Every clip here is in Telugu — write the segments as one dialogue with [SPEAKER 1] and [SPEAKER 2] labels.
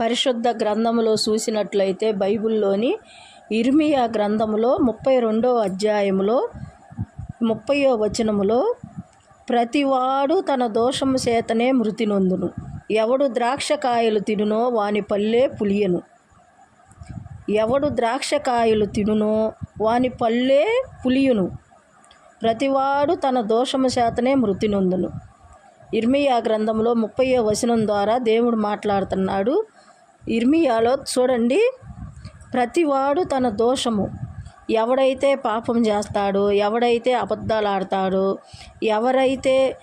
[SPEAKER 1] పరిశుద్ధ గ్రంథములో చూసినట్లయితే బైబిల్లోని ఇర్మియా గ్రంథములో ముప్పై రెండో అధ్యాయములో ముప్పయో వచనములో ప్రతివాడు తన దోషము చేతనే మృతి నొందును. ఎవడు ద్రాక్షకాయలు తినునో వాని పల్లె పులియను. ఎవడు ద్రాక్షకాయలు తినునో వాని పల్లె పులియును. ప్రతివాడు తన దోషము చేతనే మృతి నొందును. ఇర్మియా గ్రంథంలో ముప్పయో వచనం ద్వారా దేవుడు మాట్లాడుతున్నాడు. ఇర్మియాలో చూడండి. ప్రతివాడు తన దోషము. ఎవడైతే పాపం చేస్తాడో ఎవడైతే అబద్ధాలు ఆడతాడో ఎవరైతే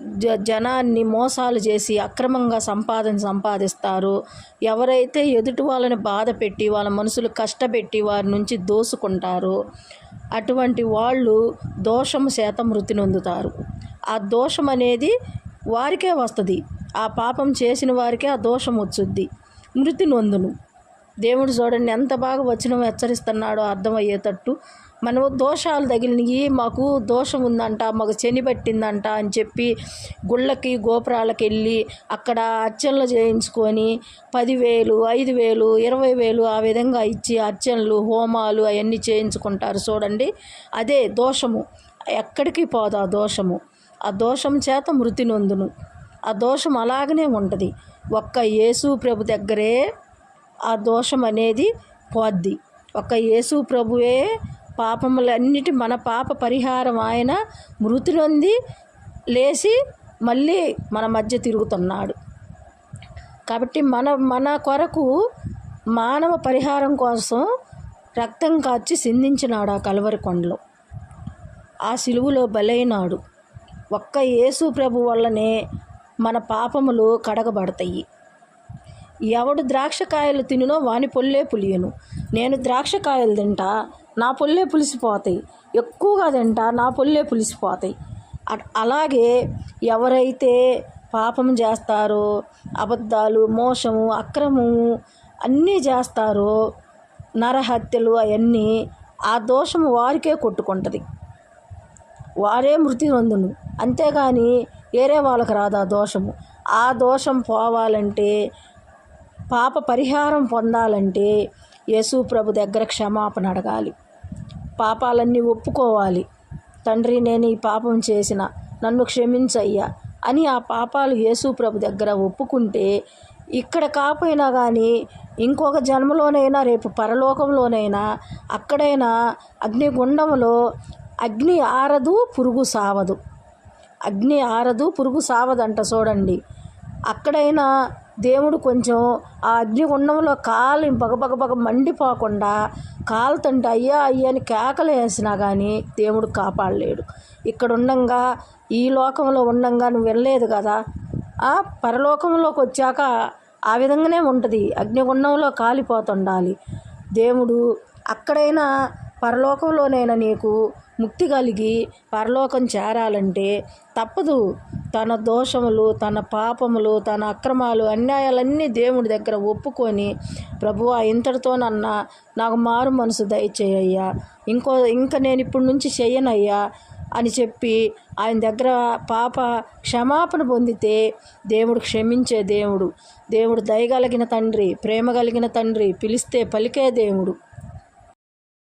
[SPEAKER 1] జ జనాన్ని మోసాలు చేసి అక్రమంగా సంపాదన సంపాదిస్తారో ఎవరైతే ఎదుటి వాళ్ళని బాధ పెట్టి వాళ్ళ మనసులు కష్టపెట్టి వారి నుంచి దోసుకుంటారో అటువంటి వాళ్ళు దోషము శాతం మృతి నొందుతారు. ఆ దోషం అనేది వారికే వస్తుంది. ఆ పాపం చేసిన వారికే ఆ దోషం వచ్చుద్ది. మృతి నొందును. దేవుడు చూడండి ఎంత బాగా వచనం హెచ్చరిస్తున్నాడో అర్థమయ్యేటట్టు. మనము దోషాలు తగిలినవి మాకు దోషం ఉందంట మాకు చనిపెట్టిందంట అని చెప్పి గుళ్ళకి గోపురాలకు వెళ్ళి అక్కడ అర్చనలు చేయించుకొని పదివేలు ఐదు వేలు ఇరవై వేలు ఆ విధంగా ఇచ్చి అర్చనలు హోమాలు అవన్నీ చేయించుకుంటారు చూడండి. అదే దోషము. ఎక్కడికి పోదు ఆ దోషము. ఆ దోషం చేత మృతి నొందును. ఆ దోషం అలాగనే ఉంటుంది. ఒక్క యేసు ప్రభు దగ్గరే ఆ దోషం అనేది పోద్ది. ఒక్క యేసు ప్రభువే పాపములన్నిటి మన పాప పరిహారం ఆయన మృతి నొంది లేచి మళ్ళీ మన మధ్య తిరుగుతున్నాడు. కాబట్టి మన మన కొరకు మానవ పరిహారం కోసం రక్తం కాచి సిందించినాడు ఆ కలవరి కొండలో. ఆ సిలువులో బలైనాడు. ఒక్క యేసు ప్రభు వల్లనే మన పాపములు కడగబడతాయి. ఎవడు ద్రాక్షకాయలు తినునో వాని పొల్లే పులియను. నేను ద్రాక్షకాయలు తింటా నా పొల్లే పులిసిపోతాయి. ఎక్కువగా తింటా నా పొల్లే పులిసిపోతాయి. అలాగే ఎవరైతే పాపం చేస్తారో అబద్ధాలు మోసము అక్రమము అన్నీ చేస్తారో నరహత్యలు అవన్నీ ఆ దోషము వారికే కొట్టుకుంటుంది. వారే మృతి నొందును. అంతేగాని వేరే వాళ్ళకి రాదు ఆ దోషము. ఆ దోషం పోవాలంటే పాప పరిహారం పొందాలంటే యేసు ప్రభు దగ్గర క్షమాపణ అడగాలి. పాపాలన్నీ ఒప్పుకోవాలి. తండ్రి నేను ఈ పాపం చేసిన నన్ను క్షమించయ్యా అని ఆ పాపాలు యేసు ప్రభు దగ్గర ఒప్పుకుంటే ఇక్కడ కాపోయినా కానీ ఇంకొక జన్మలోనైనా రేపు పరలోకంలోనైనా అక్కడైనా అగ్నిగుండంలో అగ్ని ఆరదు పురుగు సావదు. అగ్ని ఆరదు పురుగు సావదంట చూడండి. అక్కడైనా దేవుడు కొంచెం ఆ అగ్నిగుండంలో కాలు బగబగ బగ మండిపోకుండా కాలుతుంటే అయ్యా అయ్యా అని కేకలు వేసినా కానీ దేవుడు కాపాడలేడు. ఇక్కడ ఉండంగా ఈ లోకంలో ఉండంగా నువ్వు వెళ్ళలేదు కదా? ఆ పరలోకంలోకి వచ్చాక ఆ విధంగానే ఉంటుంది. అగ్నిగుండంలో కాలిపోతుండాలి. దేవుడు అక్కడైనా పరలోకంలోనైనా నీకు ముక్తి కలిగి పరలోకం చేరాలంటే తప్పదు. తన దోషములు తన పాపములు తన అక్రమాలు అన్యాయాలన్నీ దేవుడి దగ్గర ఒప్పుకొని ప్రభువా ఇంతటితోనన్నా నాకు మారు మనసు దయచేయ్యా ఇంకో ఇంకా నేను ఇప్పటి నుంచి చెయ్యనయ్యా అని చెప్పి ఆయన దగ్గర పాప క్షమాపణ పొందితే దేవుడు క్షమించే దేవుడు. దేవుడు దయగలిగిన తండ్రి ప్రేమ కలిగిన తండ్రి పిలిస్తే పలికే దేవుడు.